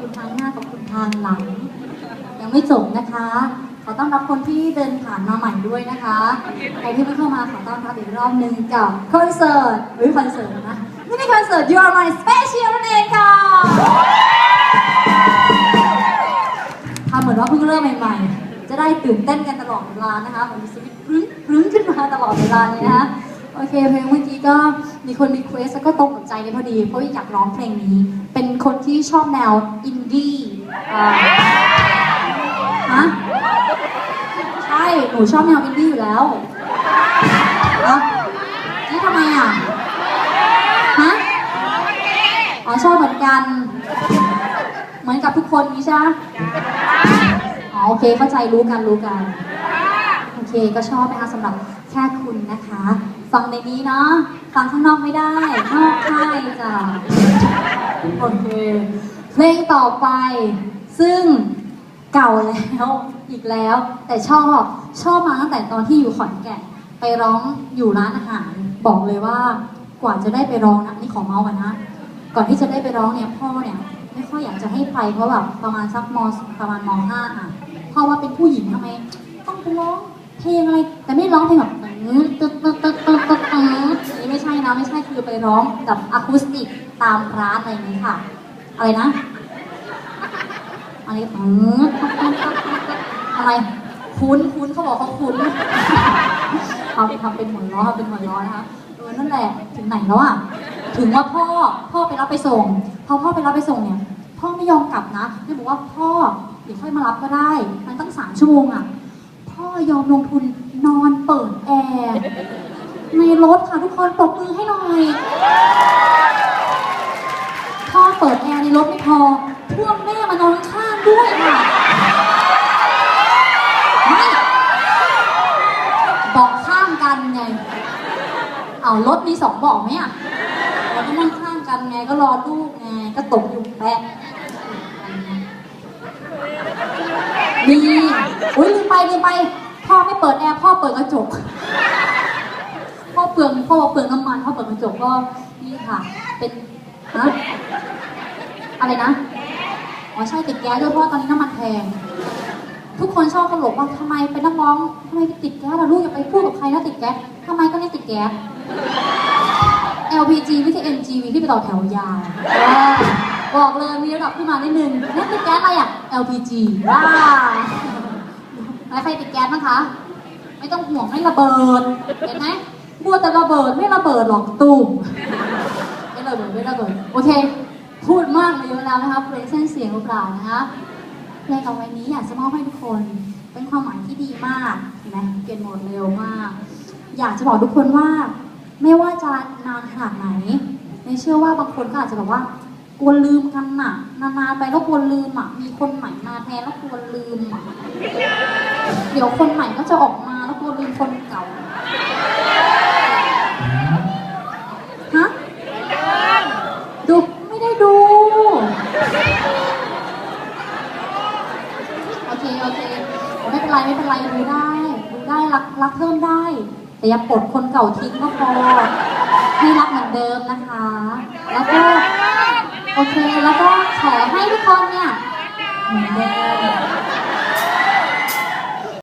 คุณทางหน้ากับคุณทางหลัง ยังไม่จบนะคะ ขอต้อนรับคนที่เดินผ่านมาใหม่ด้วยนะคะใครที่เพิ่งเข้ามาขอต้อนรับอีกรอบหนึ่งกับคอนเสิร์ตหรือคอนเสิร์ตนะนี่เป็นคอนเสิร์ต You Are My Special นั่นเองค่ะทำเหมือนว่าเพิ่งเริ่มใหม่ๆ จะได้ตื่นเต้นกันตลอดเวลานะคะเหมือนมีสวิตช์รึ้งรึ้งขึ้นมาตลอดเวลาเลยนะคะโอเคเพลงเมื่อกี้ก็มีคนรีเควสแล้วก็ตรงกับใจเลยพอดี เพราะว่าอยากร้องเพลงนี้เป็น คนที่ชอบแนวอินดี้ฮะใช่ หนูชอบแนวอินดี้อยู่แล้วอะนี่ทำไมอะ ฮะ อ๋อชอบเหมือนกัน เหมือนกับทุกคนนี้ใช่ไหมอ๋อโอเคเข้าใจรู้กันรู้กัน โอเคก็ชอบนะคะสำหรับแค่คุณนะคะ ฟังในนี้เนาะ ฟังข้างนอกไม่ได้ นอกค่ายจ้ะ โอเค เพลงต่อไป ซึ่งเก่าแล้วอีกแล้ว แต่ชอบชอบมาตั้งแต่ตอนที่อยู่ขอนแก่นไปร้องอยู่ร้านอาหาร บอกเลยว่ากว่าจะได้ไปร้องนะนี่ขอเมาส์กันนะก่อนที่จะได้ไปร้องเนี่ยพ่อเนี่ยไม่ค่อยอยากจะให้ไปเพราะแบบประมาณสักมประมาณมห้าอะเพราะว่าเป็นผู้หญิงทำไม ต้องไปร้องเพลงอะไรแต่ไม่ร้องเพลงแบบตึ๊ดตึ๊ด คือไปร้องกับอะคูสติกตามร้านอะไรนี้ค่ะ อะไรนะ อะไรอืมอะไรคุ้นคุ้นเขาบอกเขาคุ้นทำทำเป็นหัวล้อทำเป็นหัวล้อนะคะเออนั่นแหละถึงไหนแล้วอะถึงว่าพ่อพ่อไปรับไปส่งพอพ่อไปรับไปส่งเนี่ย พ่อไม่ยอมกลับนะไม่บอกว่าพ่อเดี๋ยวค่อยมารับก็ได้มันตั้งสามชั่วโมงอะพ่อยอมลงทุนนอนเปิดแอร์ ในรถค่ะทุกคนปรบมือให้หน่อยพ่อเปิดแอร์ในรถไม่พอพ่วงแม่มานอนข้างด้วยค่ะไม่บอกข้างกันไง เอารถมีสองบอกไหมอะเราก็นั่งข้างกันไงก็รอลูกไงก็ตกอยู่แปะมีอุ้ยลืมไปลืมไป พ่อไม่เปิดแอร์พ่อเปิดกระจก พ่อเปลืองพ่อเปลืองน้ำมันพ่อเปิดกระจกก็นี่ค่ะ เป็นฮะอะไรนะอ๋อใช่ติดแก๊สด้วยเพราะว่าตอนนี้น้ำมันแพงทุกคนชอบตลกว่าทำไมเป็นนักร้องทำไมติดแก๊สล่ะลูกอย่าไปพูดกับใครนะติดแก๊สทำไมก็เนี่ยติดแก๊ส LPG ไม่ใช่ NGV ที่ไปต่อแถวยาวบอกเลยมีระดับขึ้นมานิดนึงนี่ติดแก๊สอะไรอะ LPG ว้าใครติดแก๊สบ้างคะ ไม่ต้องห่วงไม่ระเบิด เห็นไหม บัวแต่ระเบิดไม่ระเบิดหรอกตูมไม่ระเบิดไม่ระเบิดโอเค พูดมากมาเยอะแล้วนะคะเพลงเส้นเสียงเปล่านะคะเพลงเอาไว้นี้อยากจะมอบให้ทุกคน เป็นความหมายที่ดีมากเห็นไหมเปลี่ยนโหมดเร็วมาก อยากจะบอกทุกคนว่า ไม่ว่าจะนานขนาดไหนไม่เชื่อว่าบางคนก็อาจจะแบบว่ากลัวลืมกันน่ะนานๆไปแล้วกลัวลืมอะมีคนใหม่มาแทนแล้วกลัวลืมอะเดี๋ยวคนใหม่ก็จะออกมาแล้วกลัวลืมคนเก่า ดู โอเค โอเคไม่เป็นไรไม่เป็นไรดูได้ดูได้รักรักเพิ่มได้ แต่อย่าปลดคนเก่าทิ้งก็พอให้รักเหมือนเดิมนะคะ แล้วก็ โอเคแล้วก็ขอให้ทุกคนเนี่ยเหมือนเดิม